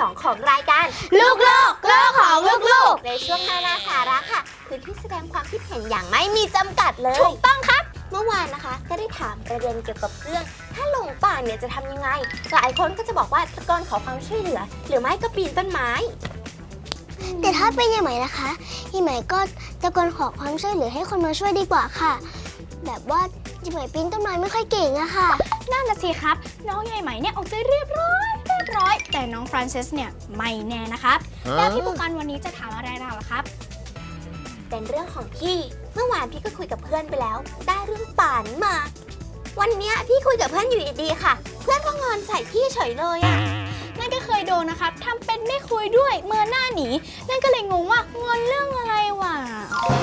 ช่วงที่2ของรายการ ลูกโลกโลกของลูกลูกในช่วงนานาสาระค่ะพื้นที่แสดงความคิดเห็นอย่างไม่มีจำกัดเลยถูกต้องครับ เมื่อวานนะคะ ก็ได้ถามประเด็นเกี่ยวกับเรื่อง ถ้าหลงป่าเนี่ยจะทำยังไงหลายคนก็จะบอกว่าตะโกนขอความช่วยเหลือ หรือไม่ก็ปีนต้นไม้ แต่ถ้าเป็นยังไงนะคะยังไงก็ตะโกนขอความช่วยเหลือให้คนมาช่วยดีกว่าค่ะ แบบว่ายังไงปีนต้นไม้ไม่ค่อยเก่งอะค่ะ นั่นน่ะสิครับ น้องใหญ่ไหมเนี่ยออกจะเรียบร้อยเรียบร้อย แต่น้องฟรานซิสเนี่ยไม่แน่นะครับ แล้วพี่ปุกันวันนี้จะถามอะไรเราล่ะครับ เป็นเรื่องของพี่ เมื่อวานพี่ก็คุยกับเพื่อนไปแล้ว ได้เรื่องป่านมา วันเนี้ยพี่คุยกับเพื่อนอยู่ดีๆค่ะ เพื่อนก็งอนใส่พี่เฉยเลยอะนั่นก็เคยโดนนะครับทำเป็นไม่คุยด้วยเมื่อหน้าหนี นั่นก็เลยงงว่างอนเรื่องอะไรวะ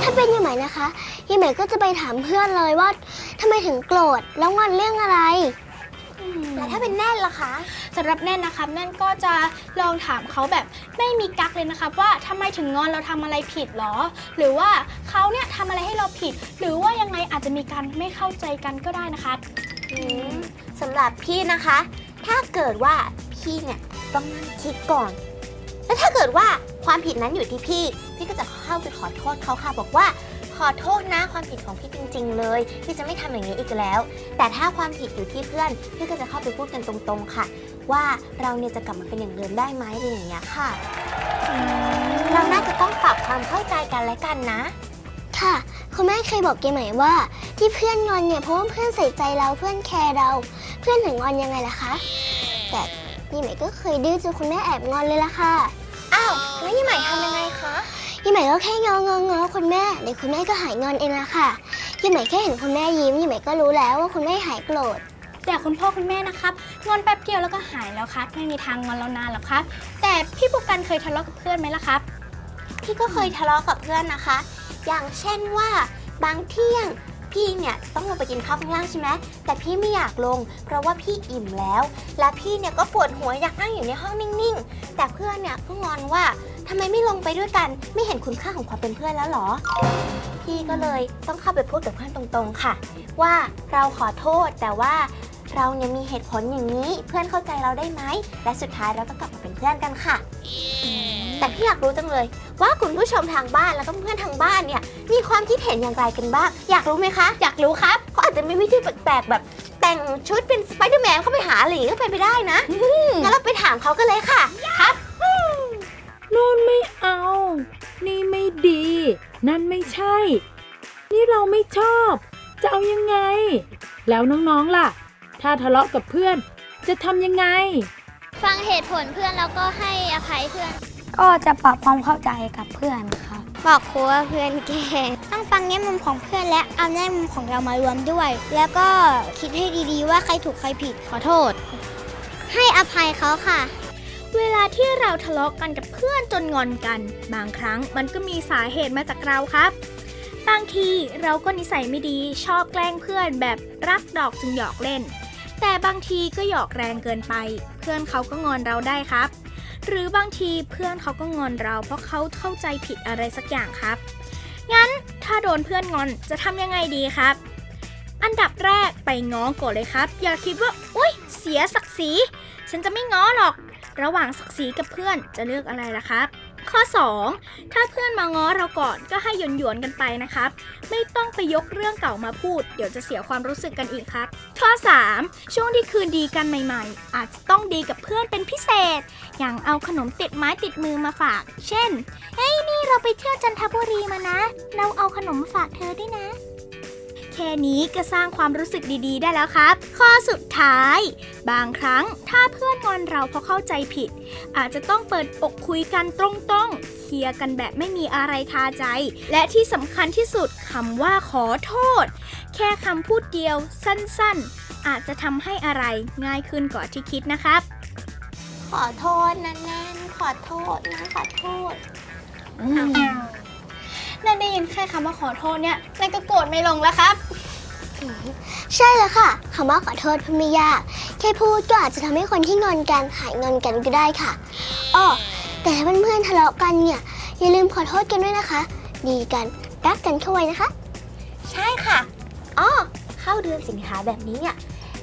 ถ้าเป็นยังไงนะคะยังไงก็จะไปถามเพื่อนเลยว่าทำไมถึงโกรธแล้วงอนเรื่องอะไร แล้วถ้าเป็นแน่นล่ะคะสำหรับแน่นนะครับแน่นก็จะลองถามเขาแบบไม่มีกักเลยนะครับว่าทำไมถึงงอนเราทำอะไรผิดหรอ หรือว่าเขาเนี่ยทำอะไรให้เราผิด หรือว่ายังไงอาจจะมีการไม่เข้าใจกันก็ได้นะครับอืมสำหรับพี่นะคะ ถ้าเกิดว่าพี่เนี่ยต้องนั่งคิดก่อน แล้วถ้าเกิดว่าความผิดนั้นอยู่ที่พี่ พี่ก็จะเข้าไปขอโทษเขาค่ะบอกว่า ขอโทษนะความผิดของพี่จริง ๆ เลย พี่จะไม่ทำอย่างนี้อีกแล้ว แต่ถ้าความผิดอยู่ที่เพื่อน พี่ก็จะเข้าไปพูดกันตรงๆค่ะ ว่าเราเนี่ยจะกลับมาเป็นอย่างเดิมได้ไหมอะไรอย่างเงี้ยค่ะ เราน่าจะต้องปรับความเข้าใจกันและกันนะ ค่ะ คุณแม่เคยบอกเกมไหมว่า ที่เพื่อนงอนเนี่ยเพราะว่าเพื่อนใส่ใจเราเพื่อนแคร์เรา เพื่อนถึงงอนยังไงล่ะคะ แต่ยี่ไหมก็เคยดื้อจนคุณแม่แอบงอนเลยล่ะค่ะ อ้าวแล้วยี่ใหม่ทำยังไงคะ ยี่ไหมก็แค่งององอคุณแม่เดี๋ยวคุณแม่ก็หายงอนเองละค่ะยี่ไหมแค่เห็นคุณแม่ยิ้มยี่ไหมก็รู้แล้วว่าคุณแม่หายโกรธแต่คุณพ่อคุณแม่นะครับงอนแป๊บเดียวแล้วก็หายแล้วครับไม่มีทางงอนเรานานหรอกครับ แต่พี่ปุกันเคยทะเลาะกับเพื่อนไหมล่ะครับ พี่ก็เคยทะเลาะกับเพื่อนนะคะ อย่างเช่นว่าบางเที่ยงพี่เนี่ยต้องลงไปกินข้าวข้างล่างใช่ไหมแต่พี่ไม่อยากลง เพราะว่าพี่อิ่มแล้ว และพี่เนี่ยก็ปวดหัวอยากนั่งอยู่ในห้องนิ่งๆ แต่เพื่อนเนี่ยก็งอนว่า ทำไมไม่ลงไปด้วยกัน ไม่เห็นคุณค่าของความเป็นเพื่อนแล้วเหรอ พี่ก็เลยต้องเข้าไปพูดกับเพื่อนตรงๆค่ะ ว่าเราขอโทษแต่ว่าเราเนี่ยมีเหตุผลอย่างนี้ เพื่อนเข้าใจเราได้ไหม และสุดท้ายเราก็กลับมาเป็นเพื่อนกันค่ะ แต่พี่อยากรู้จังเลย ว่าคุณผู้ชมทางบ้านแล้วก็เพื่อนทางบ้านเนี่ยมีความคิดเห็นอย่างไรกันบ้าง อยากรู้ไหมคะ อยากรู้ครับเขาอาจจะมีวิธีแปลกๆแบบแต่งชุดเป็นสไปเดอร์แมนเข้าไปหาอะไรอย่างนี้ก็เป็นไปได้นะงั้นเราไปถามเขากันเลยค่ะ นี่เราไม่ชอบ จะเอายังไง แล้วน้องๆล่ะ ถ้าทะเลาะกับเพื่อน จะทำยังไง ฟังเหตุผลเพื่อนแล้วก็ให้อภัยเพื่อน ก็จะปรับความเข้าใจกับเพื่อนครับบอกครูว่าเพื่อนแกล้งต้องฟังแง่มุมของเพื่อนและเอาแง่มุมของเรามารวมด้วย แล้วก็คิดให้ดีๆ ว่าใครถูกใครผิดขอโทษ ให้อภัยเขาค่ะเวลาที่เราทะเลาะกันกับเพื่อนจนงอนกัน บางครั้งมันก็มีสาเหตุมาจากเราครับ บางทีเราก็นิสัยไม่ดีชอบแกล้งเพื่อนแบบรักดอกจึงหยอกเล่น แต่บางทีก็หยอกแรงเกินไป เพื่อนเขาก็งอนเราได้ครับ หรือบางทีเพื่อนเขาก็งอนเรา เพราะเขาเข้าใจผิดอะไรสักอย่างครับ งั้นถ้าโดนเพื่อนงอนจะทำยังไงดีครับ อันดับแรกไปง้อก่อนเลยครับ อย่าคิดว่าอุ้ยเสียศักดิ์ศรีฉันจะไม่ง้อหรอก ระหว่างศักดิ์ศรีกับเพื่อนจะเลือกอะไรล่ะครับ ข้อ 2 ถ้าเพื่อนมาง้อเราก่อนก็ให้หยวนหยวนกันไปนะครับ ไม่ต้องไปยกเรื่องเก่ามาพูด เดี๋ยวจะเสียความรู้สึกกันอีกครับ ข้อ 3 ช่วงที่คืนดีกันใหม่ๆ อาจจะต้องดีกับเพื่อนเป็นพิเศษ อย่างเอาขนมติดไม้ติดมือมาฝาก เช่น เฮ้ยนี่เราไปเที่ยวจันทบุรีมานะ เราเอาขนมมาฝากเธอด้วยนะ แค่นี้ก็สร้างความรู้สึกดีๆ ได้แล้วครับ ข้อสุดท้าย บางครั้งถ้าเพื่อนงอนเราเพราะเข้าใจผิด อาจจะต้องเปิดอกคุยกันตรงๆ เคลียร์กันแบบไม่มีอะไรคาใจ และที่สำคัญที่สุดคำว่าขอโทษ แค่คำพูดเดียวสั้นๆ อาจจะทำให้อะไรง่ายขึ้นกว่าที่คิดนะครับ ขอโทษนะแนนขอโทษนะขอโทษ นั่นได้ยินแค่คำว่าขอโทษเนี่ยนั่นก็โกรธไม่ลงแล้วครับ ใช่แล้วค่ะคำว่าขอโทษพูดไม่ยาก แค่พูดก็อาจจะทำให้คนที่งอนกันหายงอนกันก็ได้ค่ะอ้อแต่ถ้าเพื่อนๆทะเลาะกันเนี่ยอย่าลืมขอโทษกันด้วยนะคะ ดีกันรักกันเข้าไว้นะคะ ใช่ค่ะอ๋อเข้าเดือนสิงหาแบบนี้เนี่ย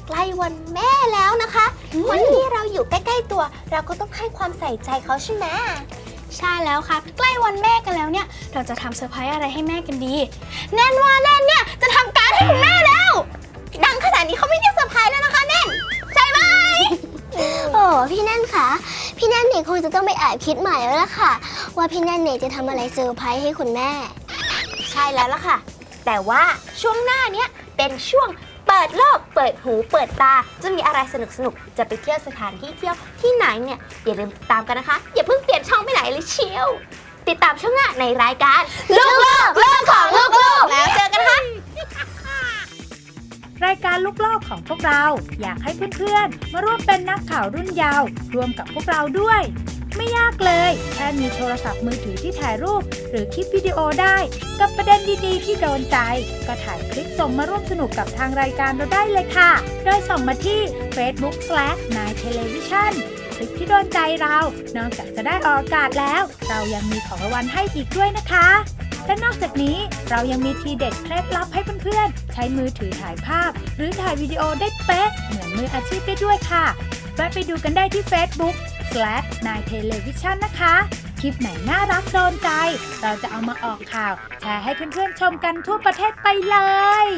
ใกล้วันแม่แล้วนะคะ วันที่เราอยู่ใกล้ ๆ ตัว เราก็ต้องให้ความใส่ใจเขาใช่ไหม ใช่แล้วครับใกล้วันแม่กันแล้วเนี่ย เราจะทำเซอร์ไพรส์อะไรให้แม่กันดี แน่นว่าแน่นเนี่ยจะทำการดให้คุณแม่แล้ว ดังขนาดนี้เขาไม่เรียกเซอร์ไพรส์แล้วนะคะแน่นใช่ไหม โอ้พี่แน่นคะพี่แน่นเนี่ยคงจะต้องไปแอบคิดใหม่แล้วล่ะค่ะ ว่าพี่แน่นเนี่ยจะทำอะไรเซอร์ไพรส์ให้คุณแม่ ใช่แล้วล่ะค่ะ แต่ว่าช่วงหน้าเนี้ยเป็นช่วงเปิดโลก เปิดหู เปิดตา จะมีอะไรสนุกๆจะไปเที่ยวสถานที่เที่ยวที่ไหนเนี่ยอย่าลืมติดตามกันนะคะ อย่าเพิ่งเปลี่ยนช่องไปไหนเลยเชียว ติดตามช่วงหน้าในรายการลูกโลกเรื่องของลูกโลกแล้วเจอกันนะคะรายการลูกโลกของพวกเรา อยากให้เพื่อนๆ มาร่วมเป็นนักข่าวรุ่นยาว รวมกับพวกเราด้วย ไม่ยากเลย แค่มีโทรศัพท์มือถือที่ถ่ายรูป หรือคลิปวิดีโอได้ กับประเด็นดีๆ ที่โดนใจ ก็ถ่ายคลิปส่งมาร่วมสนุกกับทางรายการเราได้เลยค่ะ โดยส่งมาที่ Facebook slash นาย Television คลิปที่โดนใจเรา นอกจากจะได้ออกอากาศแล้ว เรายังมีของรางวัลให้อีกด้วยนะคะและนอกจากนี้เรายังมีทีเด็ดเคล็ดลับให้เพื่อนๆ ใช้มือถือถ่ายภาพ หรือถ่ายวิดีโอได้เป๊ะเหมือนมืออาชีพได้ด้วยค่ะแวะไปดูกันได้ที่ Facebook slash นายเทเลวิชันนะคะ คลิปไหนน่ารักโดนใจ เราจะเอามาออกข่าว แชร์ให้เพื่อนๆชมกันทั่วประเทศไปเลย